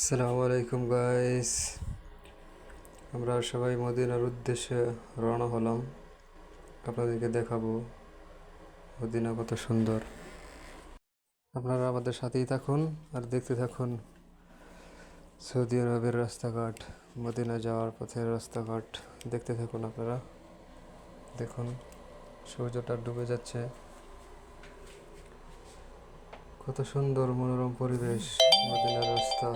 আসসালামু আলাইকুম গাইস আমরা সবাই মদিনার উদ্দেশ্যে রওনা হলাম। আপনাদেরকে দেখাবো মদিনা কত সুন্দর। আপনারা আমাদের সাথেই থাকুন আর দেখতে থাকুন সৌদি আরবের রাস্তাঘাট, মদিনা যাওয়ার পথের রাস্তাঘাট। দেখতে থাকুন আপনারা। দেখুন, সূর্যটা ডুবে যাচ্ছে। কত সুন্দর মনোরম পরিবেশ মদিনার রাস্তা।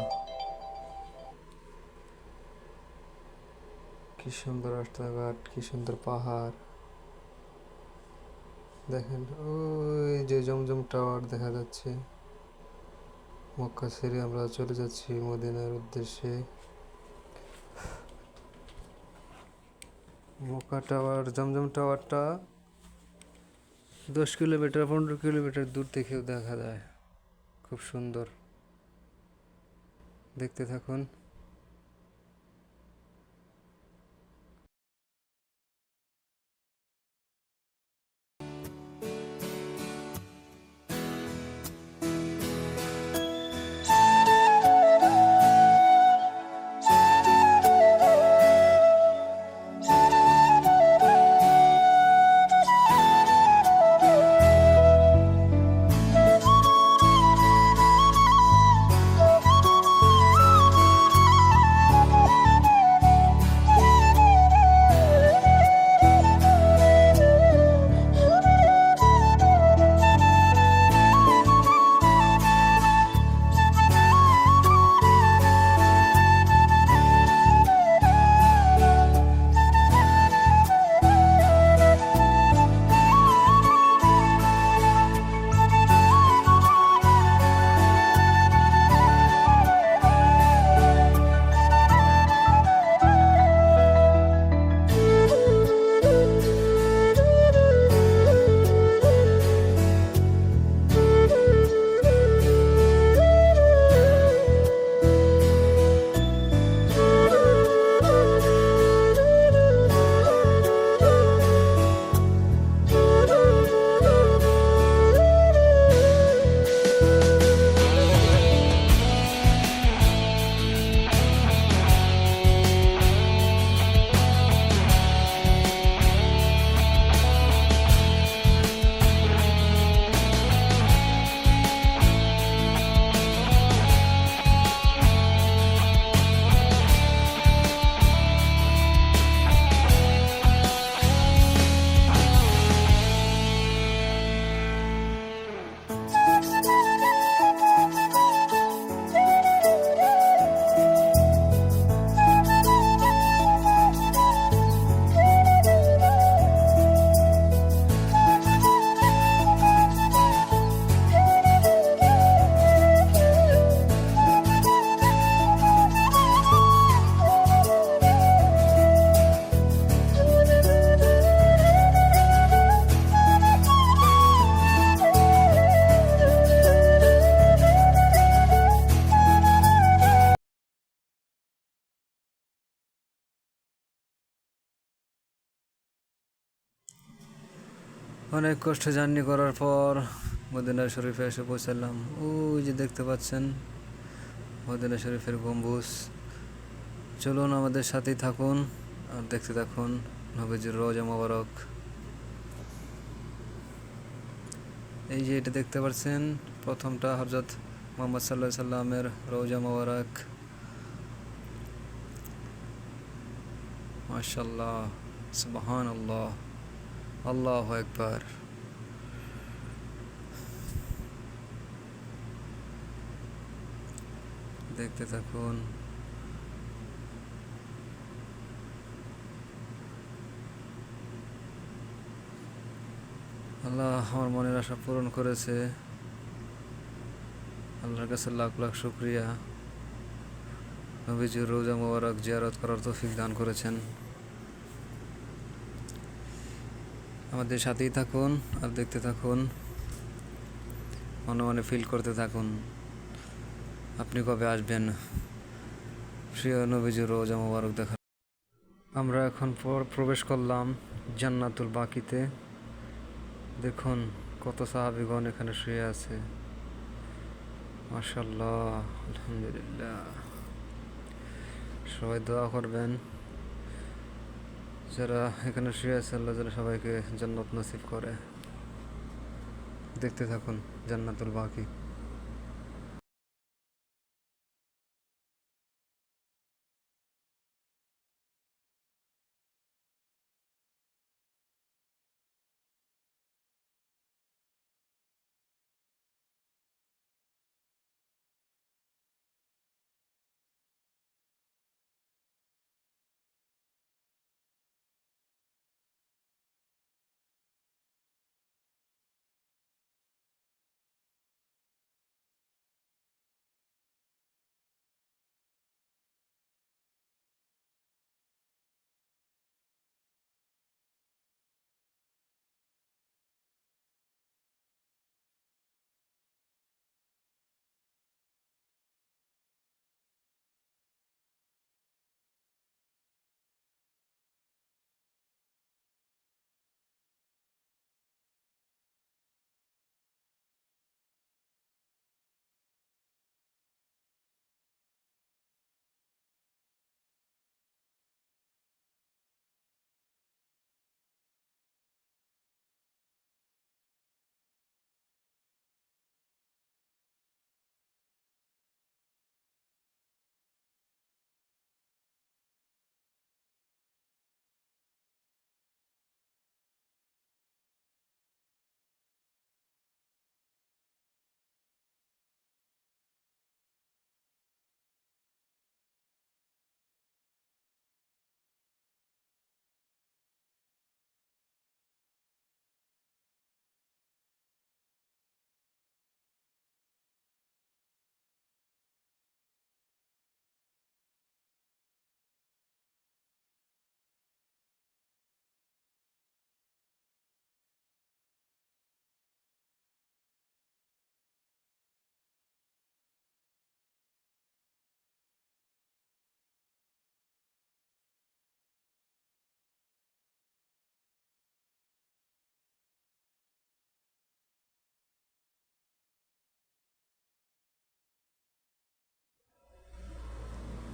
কি সুন্দর রাস্তাঘাট, কি সুন্দর পাহাড়। দেখেন, ওই যে জমজম টাওয়ার দেখা যাচ্ছে। মক্কা ছেড়ে আমরা চলে যাচ্ছি মদিনার উদ্দেশ্যে। মক্কা টাওয়ার, জমজম টাওয়ারটা দশ কিলোমিটার, পনেরো কিলোমিটার দূর থেকেও দেখা যায়। খুব সুন্দর। দেখতে থাকুন। অনেক কষ্ট জার্নি করার পর মদিনা শরীফে এসে পৌঁছালাম। ওই যে দেখতে পাচ্ছেন, মদিনা শরীফের গম্বুজ। চলুন আমাদের সাথেই থাকুন আর দেখতে থাকুন নবীজির রোজা মোবারক। এই যে এটা দেখতে পাচ্ছেন, প্রথমটা হজরত মোহাম্মদ সাল্লাহ সাল্লামের রোজা মোবারক। মাশাল্লাহ সুবহান আল্লাহ আল্লাহ একবার দেখতে থাকুন। আল্লাহ আমার মনের আশা পূরণ করেছে। আল্লাহর কাছে লাখ লাখ শুক্রিয়া। নবীজির রোজা মোবারক জিয়ারত করার তৌফিক দান করেছেন। আমাদের সাথেই থাকুন আর দেখতে থাকুন। মনে মনে ফিল করতে থাকুন। আপনি কবে আসবেন? প্রিয় নবীজির রোজা মোবারক দেখা আমরা এখন পর- প্রবেশ করলাম জান্নাতুল বাকিতে। দেখুন কত সাহাবিগণ এখানে শুয়ে আছে। মাশাল্লাহ আলহামদুলিল্লাহ। সবাই দোয়া করবেন। যারা এখানে শুয়ে আছে আল্লাহ যারা সবাইকে জান্নাত নসিব করে। দেখতে থাকুন জান্নাতুল বাকি।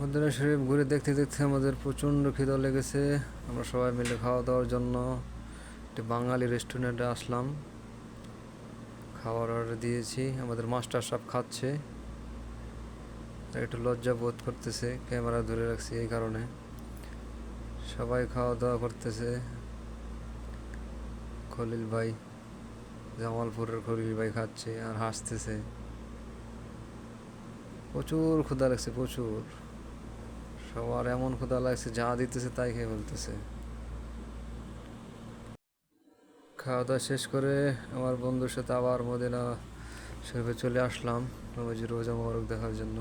মদিনা শরীফ ঘুরে দেখতে দেখতে আমাদের প্রচণ্ড খিদা লেগেছে। আমরা সবাই মিলে খাওয়া দাওয়ার জন্য একটি বাঙালি রেস্টুরেন্টে আসলাম। খাবার অর্ডার দিয়েছি। আমাদের মাস্টার সব খাচ্ছে। একটু লজ্জা বোধ করতেছে ক্যামেরা ধরে রাখছি এই কারণে। সবাই খাওয়া দাওয়া করতেছে। খলিল ভাই, জামালপুরের খলিল ভাই খাচ্ছে আর হাসতেছে। প্রচুর ক্ষুধা লাগছে, প্রচুর। সবার এমন ক্ষুধা লাগছে, যা দিতেছে তাই খেয়ে ফেলতেছে। খাওয়া দাওয়া শেষ করে আমার বন্ধুর সাথে আবার মদিনা শরীফে চলে আসলাম নবজি রোজা মোবারক দেখার জন্য।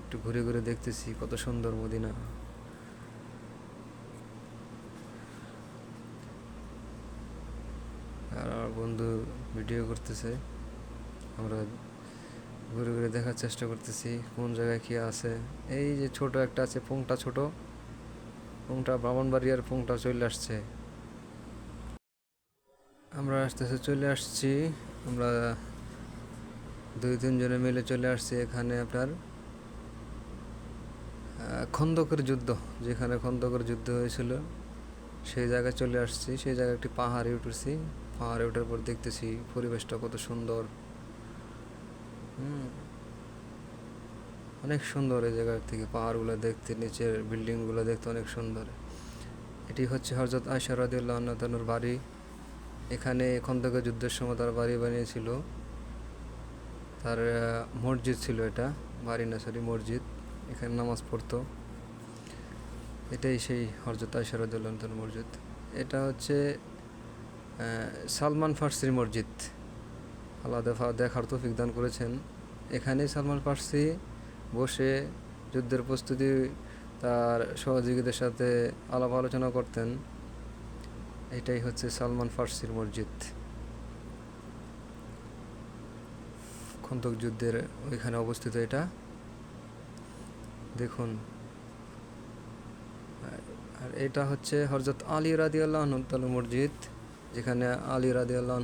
একটু ঘুরে ঘুরে দেখতেছি কত সুন্দর মদিনা। আর আমার বন্ধু ভিডিও করতেছে, আমরা ঘুরে ঘুরে দেখার চেষ্টা করতেছি, কোন জায়গায় কি আছে। এই যে ছোট একটা আছে, পুংটা ছোট। পুংটা ব্রাহ্মণবাড়িয়ার পুংটা চলে আসছে। আমরা আস্তে আস্তে চলে আসছি। আমরা দুই তিনজনে মিলে চলে আসছি এখানে আপনার খন্দকের যুদ্ধ। যেখানে খন্দকের যুদ্ধ হয়েছিল, সেই জায়গায় চলে আসছি। সেই জায়গায় একটি পাহাড়ে উঠেছি। পাহাড়ে ওঠার পর দেখতেছি পরিবেশটা কত সুন্দর। হুম। অনেক সুন্দর এই জায়গার থেকে পাহাড়গুলো দেখতে, নিচের বিল্ডিংগুলো দেখতে অনেক সুন্দর। এটি হচ্ছে হজরত আয়সা রাদিউল্লাহ আন্নাতানুর বাড়ি। এখানে খন্দকের যুদ্ধের সময় তার বাড়ি বানিয়েছিল। তার মসজিদ ছিল এটা, বাড়ি না সরি মসজিদ। এখানে নামাজ পড়তো। এটাই সেই রাদিউল্লাহ আন্নাতানুর মসজিদ। এটা হচ্ছে সালমান ফার্সির মসজিদ। আল্লাহ দেফা দেখার তৌফিক দান করেছেন। এখানেই সালমান ফার্সি বসে যুদ্ধের প্রস্তুতি, তার সহযোগীদের সাথে আলাপ আলোচনা করতেন। এটাই হচ্ছে সালমান ফার্সির মসজিদ। খন্দক যুদ্ধের ওইখানে অবস্থিত এটা। দেখুন। আর এটা হচ্ছে হরজত আলী রাদি আল্লাহ মসজিদ, যেখানে আলী রাদি আল্লাহ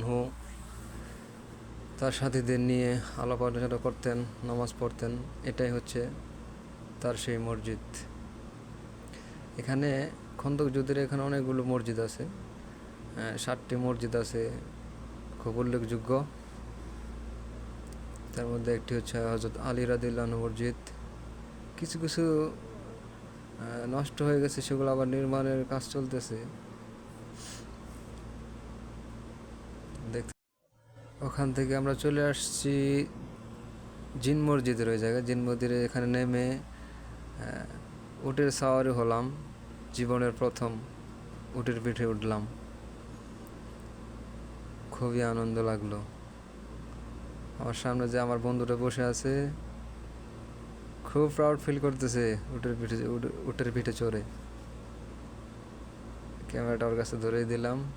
তার সাথীদের নিয়ে আলাপ আলোচনা করতেন, নামাজ পড়তেন। এটাই হচ্ছে তার সেই মসজিদ। এখানে খন্দক যুদ্ধের এখানে অনেকগুলো মসজিদ আছে। ষাটটি মসজিদ আছে, খুব উল্লেখযোগ্য। তার মধ্যে একটি হচ্ছে হজরত আলী রাদিল্লাহ মসজিদ। কিছু কিছু নষ্ট হয়ে গেছে, সেগুলো আবার নির্মাণের কাজ চলতেছে দেখতে ওখান থেকে আমরা চলে আসছি জিন মসজিদের ওই জায়গায়। জিন মসজিদে এখানে নেমে উটের সাওয়ারি হলাম, জীবনের প্রথম উটের পিঠে উঠলাম। খুবই আনন্দ লাগল। আমার সামনে যে আমার বন্ধুটা বসে আছে, খুব প্রাউড ফিল করতেছে উটের পিঠে, উট- উটের পিঠে চড়ে। ক্যামেরাটা ওর কাছে ধরেই দিলাম।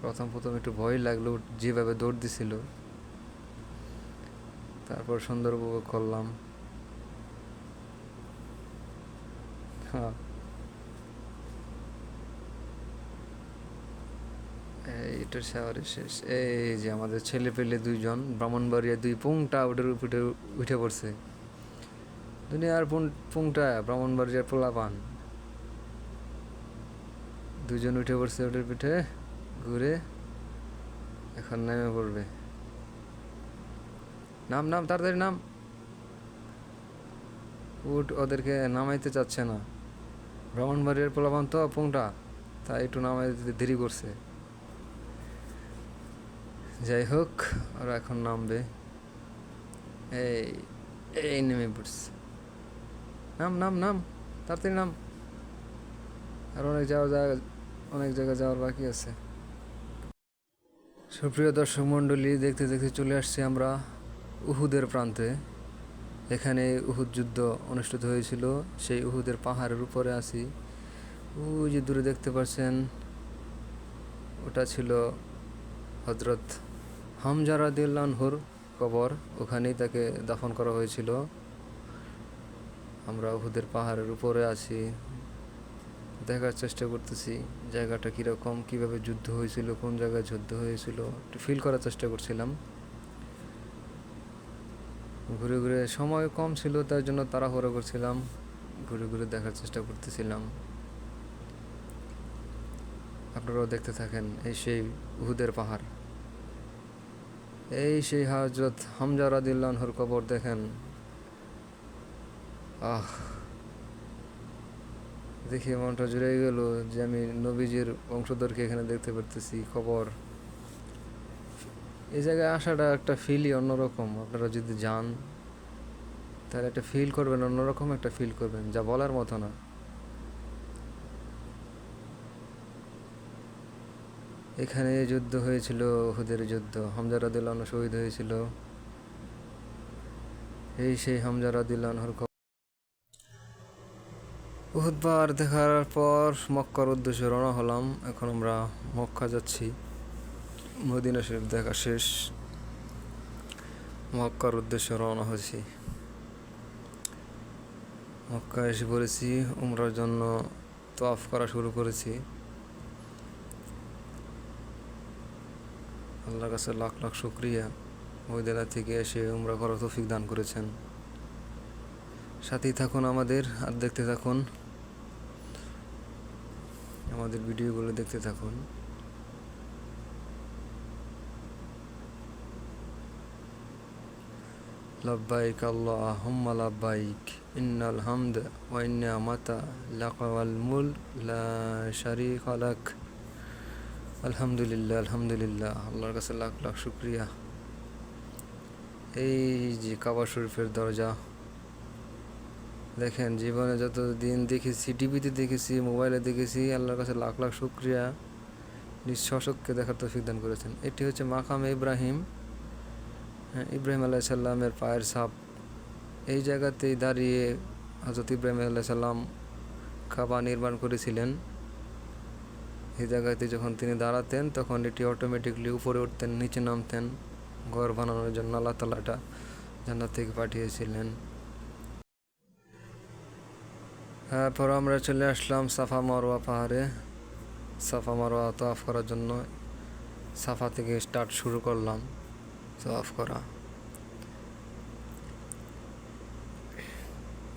প্রথম প্রথম একটু ভয় লাগল, যেভাবে দৌড় দিছিল। তারপর সুন্দর উপভোগ করলাম। হ্যাঁ। এইটার শাওয়ারে শেষ। এই যে আমাদের ছেলে পেলে দুইজন, ব্রাহ্মণবাড়িয়া দুই পুংটা ওটার উপরে উঠে পড়ছে। দুনিয়ার পুংটা ব্রাহ্মণবাড়িয়ার পোলাপান। দুজন উঠে পড়ছে ওটার পিঠে। ঘুরে এখন নেমে পড়বে। নাম নাম, তাড়াতাড়ি নাম। উট ওদেরকে নামাইতে চাচ্ছে না। ব্রাহ্মণবাড়িয়ার পোলাপান তো পুংটা, তাই একটু নামাইতে দিতে দেরি করছে। যাই হোক, ওরা এখন নামবে। এই এই নেমে পড়ছে। নাম নাম নাম, তাড়াতাড়ি নাম। আর অনেক যাওয়ার জায়গা, অনেক জায়গায় যাওয়ার বাকি আছে। সুপ্রিয় দর্শক মণ্ডলী, দেখতে দেখতে চলে আসছি আমরা উহুদের প্রান্তে। এখানে উহুদ যুদ্ধ অনুষ্ঠিত হয়েছিল। সেই উহুদের পাহাড়ের উপরে আছি। ওই যে দূরে দেখতে পাচ্ছেন, ওটা ছিল হজরত হামজা রাদিউল্লাহর কবর। ওখানেই তাকে দাফন করা হয়েছিল। আমরা উহুদের পাহাড়ের উপরে আছি। দেখার চেষ্টা করতেছি, জায়গাটা কীরকম, কীভাবে যুদ্ধ হয়েছিল, কোন জায়গায় যুদ্ধ হয়েছিল, একটু ফিল করার চেষ্টা করছিলাম। ঘুরে ঘুরে সময় কম ছিল, তার জন্য তাড়াহুড়ো করছিলাম, ঘুরে ঘুরে দেখার চেষ্টা করতেছিলাম। আপনারাও দেখতে থাকেন এই সেই উহুদের পাহাড়। এই সেই হজরত হামজা রাদিল্লাহর কবর দেখেন। আহ! দেখে মনটা জুড়ে গেল যে আমি নবীজির বংশধরকে এখানে দেখতে পারতেছি, খবর। এই জায়গায় আসাটা একটা ফিলই অন্যরকম। আপনারা যদি যান, তাহলে একটা ফিল করবেন, অন্যরকম একটা ফিল করবেন, যা বলার মতো না। এখানে যুদ্ধ হয়েছিল হুদের যুদ্ধ। হামজা শহীদ হয়েছিল। এই সেই হামজা রাদিল্লাহর উহুদবার দেখার পর মক্কার উদ্দেশ্যে রওনা হলাম। এখন আমরা মক্কা যাচ্ছি। মদিনা শরীফ দেখা শেষ। মক্কার উদ্দেশ্যে রওনা হয়েছি। মক্কা এসে পড়েছি, উমরার জন্য তোয়াফ করা শুরু করেছি। আল্লাহর কাছে লাখ লাখ শুক্রিয়া। মদিনা থেকে এসে উমরা করার তৌফিক দান করেছেন। সাথেই থাকুন আমাদের, আর দেখতে থাকুন। আমাদের ভিডিওগুলো দেখতে থাকুন। লব্বাইক আল্লাহুম্মা লব্বাইক, ইন্নাল হামদ ওয়া নি'মাতা লাকাল মুল, লা শারীকা লাক। আলহামদুলিল্লাহ আলহামদুলিল্লাহ, আল্লাহর কাছে লাখ লাখ শুকরিয়া। এই যে কাবা শরীফের দরজা দেখেন, জীবনে যত দিন দেখেছি, টিভিতে দেখেছি, মোবাইলে দেখেছি, আল্লাহর কাছে লাখ লাখ শুক্রিয়া। নিঃশসককে দেখার তৌফিক দান করেছেন। এটি হচ্ছে মাকাম ইব্রাহিম। হ্যাঁ ইব্রাহিম আলাহ সাল্লামের পায়ের সাপ এই জায়গাতেই দাঁড়িয়ে হজরত ইব্রাহিম আলাহ সাল্লাম কাবা নির্মাণ করেছিলেন। এই জায়গাতে যখন তিনি দাঁড়াতেন, তখন এটি অটোমেটিকলি উপরে উঠতেন, নিচে নামতেন, ঘর বানানোর জন্য আল্লাহ তালা এটা জান্নাত থেকে পাঠিয়েছিলেন। তারপর আমরা চলে আসলাম সাফা মারোয়া পাহাড়ে। সাফা মারোয়া তোয়াফ করার জন্য সাফা থেকে স্টার্ট শুরু করলাম। তোয়াফ করা।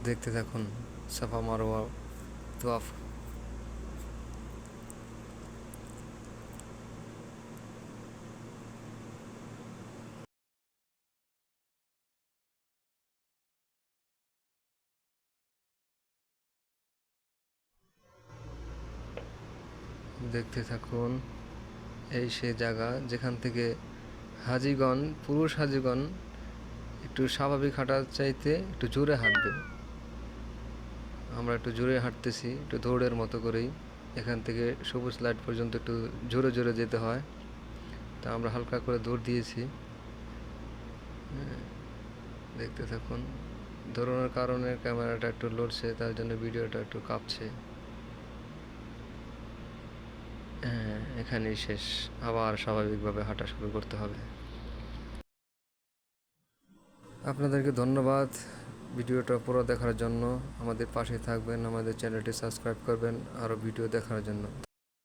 দেখতে থাকুন, সাফা মারোয়া তোয়াফ দেখতে থাকুন। এই সে জায়গা যেখান থেকে হাজিগণ, পুরুষ হাজিগণ একটু স্বাভাবিক হাঁটার চাইতে একটু জোরে হাঁটবে। আমরা একটু জোরে হাঁটতেছি, একটু দৌড়ের মতো করেই। এখান থেকে সবুজ লাইট পর্যন্ত একটু জোরে জোরে যেতে হয়। তা আমরা হালকা করে দৌড় দিয়েছি। দেখতে থাকুন। দৌড়ানোর কারণে ক্যামেরাটা একটু লড়ছে, তার জন্য ভিডিওটা একটু কাঁপছে। এখানেই শেষ। আবার স্বাভাবিকভাবে হাঁটা শুরু করতে হবে। আপনাদেরকে ধন্যবাদ ভিডিওটা পুরো দেখার জন্য। আমাদের পাশে থাকবেন, আমাদের চ্যানেলটি সাবস্ক্রাইব করবেন, আরও ভিডিও দেখার জন্য।